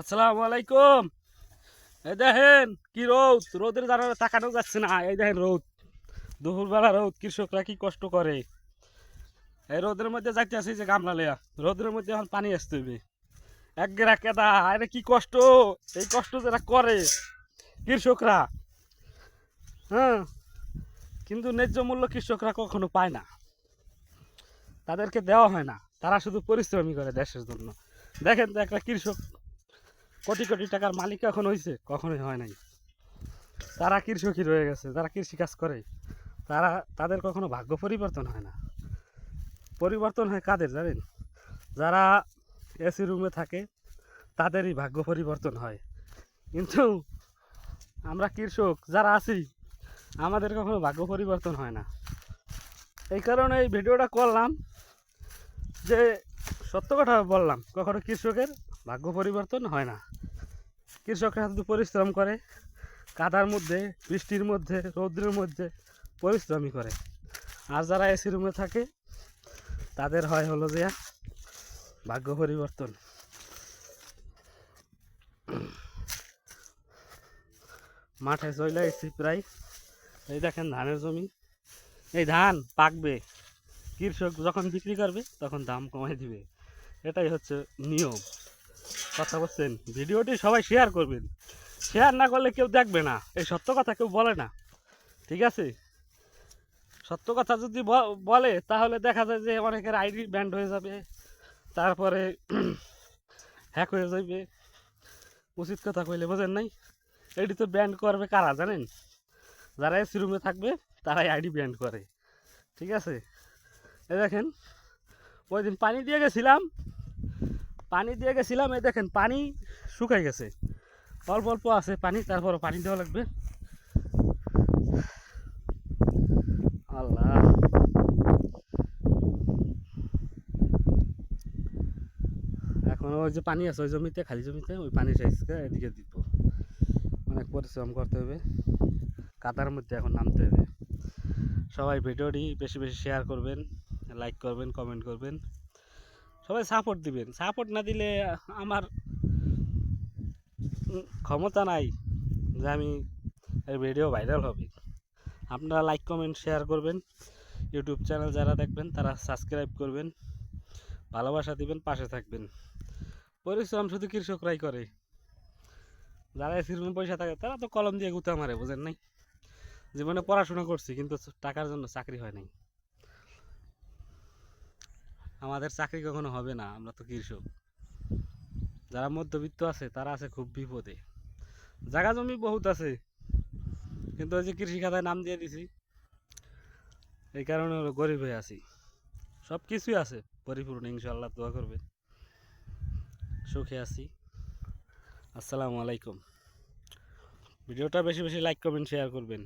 আসসালামু আলাইকুম। এই দেখেন কি রোদ, রোদের দ্বারা তাকানো যাচ্ছে না। এই দেখেন রোদ, দুপুরবেলা রোদ, কৃষকরা কি কষ্ট করে? এই রোদের মধ্যে যাইতে আসি যে গামলা লেয়া রোদের মধ্যে এখন পানি আসতে হবে এক গেরা কেদা, আরে কি কষ্ট, এই কষ্ট যারা করে কৃষকরা হ্যাঁ? কিন্তু ন্যায্য মূল্য কৃষকরা কখনো পায় না। তাদেরকে দেওয়া হয় না। তারা শুধু পরিশ্রমই করে দেশের জন্য। দেখেন তো একটা কৃষক কোটি কোটি টাকার মালিক এখন হয়েছে কখনোই হয় নাই। তারা কৃষকই রয়ে গেছে, যারা কৃষিকাজ করে, তারা, তাদের কখনো ভাগ্য পরিবর্তন হয় না। পরিবর্তন হয় কাদের, জানেন? যারা এসি রুমে থাকে, তাদেরই ভাগ্য পরিবর্তন হয়। কিন্তু আমরা কৃষক যারা আছি, আমাদের কখনো ভাগ্য পরিবর্তন হয় না। এই কারণে এই ভিডিওটা করলাম যে সত্য কথা বললাম, কখনো কৃষকের ভাগ্য পরিবর্তন হয় না। কৃষকরা শুধু পরিশ্রম করে, কাদার মধ্যে, বৃষ্টির মধ্যে, রৌদ্রের মধ্যে পরিশ্রমই করে। আর যারা এসি রুমে থাকে, তাদের হয় হলো যে ভাগ্য পরিবর্তন। মাঠে চলে এসেছি প্রায়, এই দেখেন ধানের জমি। এই ধান পাকবে। কৃষক যখন বিক্রি করবে, তখন দাম কমাই দিবে। এটাই হচ্ছে নিয়ম। কথা বলছেন। ভিডিওটি সবাই শেয়ার করবেন। শেয়ার না করলে কেউ দেখবে না। এই সত্য কথা কেউ বলে না। ঠিক আছে? সত্য কথা যদি বলে, তাহলে দেখা যায় যে অনেকের আইডি ব্যান্ড হয়ে যাবে। তারপরে হ্যাক হয়ে যাবে উচিত কথা কইলে বোঝেন নাই? এটি তো ব্যান্ড করবে কারা, জানেন? যারা এসি রুমে থাকবে, তারাই আইডি ব্যান্ড করে। ঠিক আছে? এ দেখেন ওই দিন পানি দিয়ে গেছিলাম। পানি দিয়ে গেছিলাম, এই দেখেন পানি শুকাই গেছে। অল্প অল্প আছে পানি তারপর পানি দেওয়া লাগবে। আল্লাহ। এখন ওই যে পানি আছে, ওই জমিতে, খালি জমিতে, ওই পানি সাইজকে এদিকে দিব। অনেক পরিশ্রম করতে হবে। কাদার মধ্যে এখন নামতে হবে। সবাই ভিডিওটি বেশি বেশি শেয়ার করবেন লাইক করবেন কমেন্ট করবেন। সবাই সাপোর্ট দিবেন। সাপোর্ট না দিলে আমার ক্ষমতা নাই যে আমি ভিডিও ভাইরাল হবে। আপনারা লাইক কমেন্ট শেয়ার করবেন। ইউটিউব চ্যানেল যারা দেখবেন, তারা সাবস্ক্রাইব করবেন। ভালোবাসা দিবেন, পাশে থাকবেন। পরিশ্রম শুধু কৃষকরাই করে। যারা এসির পয়সা থাকে, তারা তো কলম দিয়ে গুতা মারে, বোঝেন নাই? জীবনে পড়াশোনা করছি, কিন্তু টাকার জন্য চাকরি হয় নাই। আমাদের চাকরি কখনো হবে না, আমরা তো কৃষক। যারা মধ্যবিত্ত আছে, তারা আছে খুব বিপদে। জায়গা জমি বহুত আছে, কিন্তু ওই যে কৃষি খাতায় নাম দিয়ে দিছি, এই কারণে হলো গরিব হয়ে আছি। সব কিছুই আছে, পরিপূর্ণ ইনশাল্লাহ দোয়া করবেন। সুখে আছি। আসসালামু আলাইকুম। ভিডিওটা বেশি বেশি লাইক কমেন্ট শেয়ার করবেন।